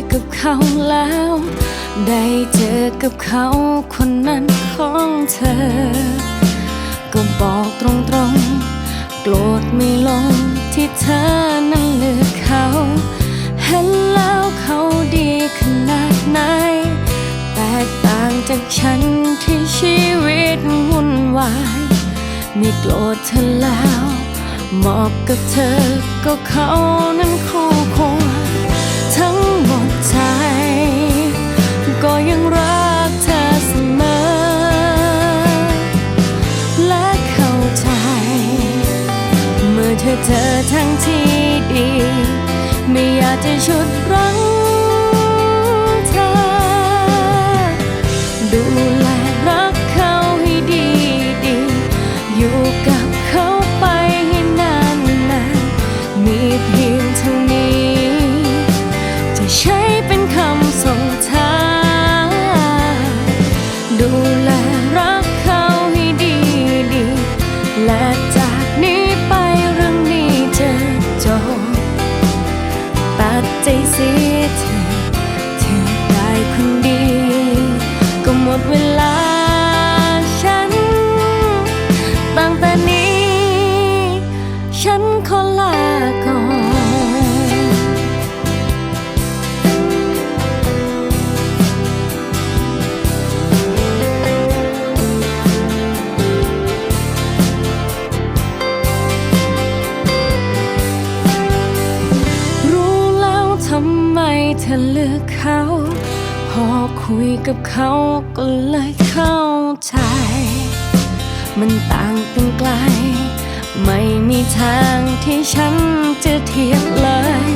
เขาแล้ว ได้เจอกับเขาคนนั้นของเธอ ก็บอกตรงๆ โกรธไม่ลงที่เธอนั้นเลือกเขา เห็นแล้วเขาดีขนาดไหน แตกต่างจากฉันที่ชีวิตวุ่นวายไม่โกรธเธอแล้วเหมาะกับเธอก็เขานั้นคู่ควรทั้ง ยังรักเธอเสมอ และเข้าใจ เมื่อเธอเธอทั้งที่ดี ไม่อยากจะชุดรั้ง ตัด ธอเลือกเขา พอคุยกับเขาก็เลยเข้าใจ มันต่างกันไกล ไม่มีทางที่ฉันจะเทียบเลย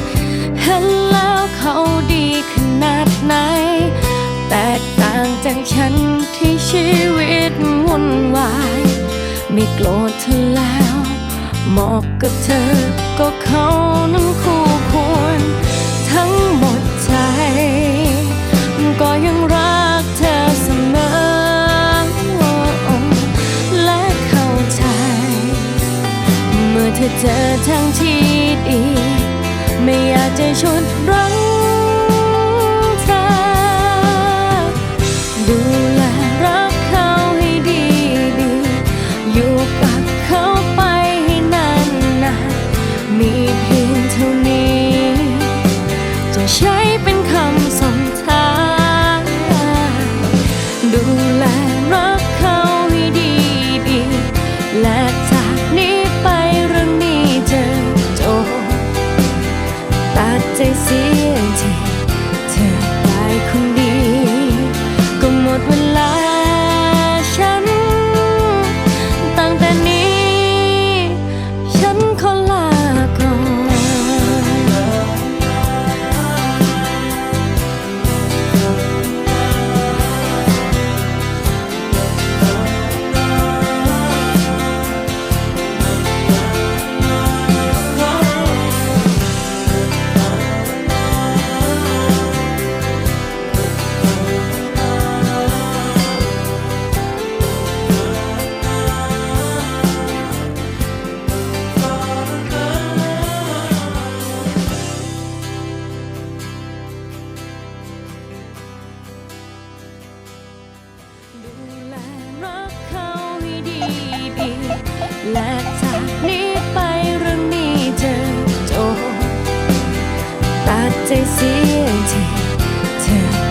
เห็นแล้วเขาดีขนาดไหน แตกต่างจากฉันที่ชีวิตวุ่นวาย ไม่โกรธเธอแล้วเหมาะกับเธอก็เข เมื่เจอทั้งที่ดี ไม่อยากจะชุดรั้งเธอดูแลรักเขาให้ดีดี อยู่กับเขาไปให้นานนานมีเพียงเท่านี้ จะใช้ ปัดใจเสียทีเธอ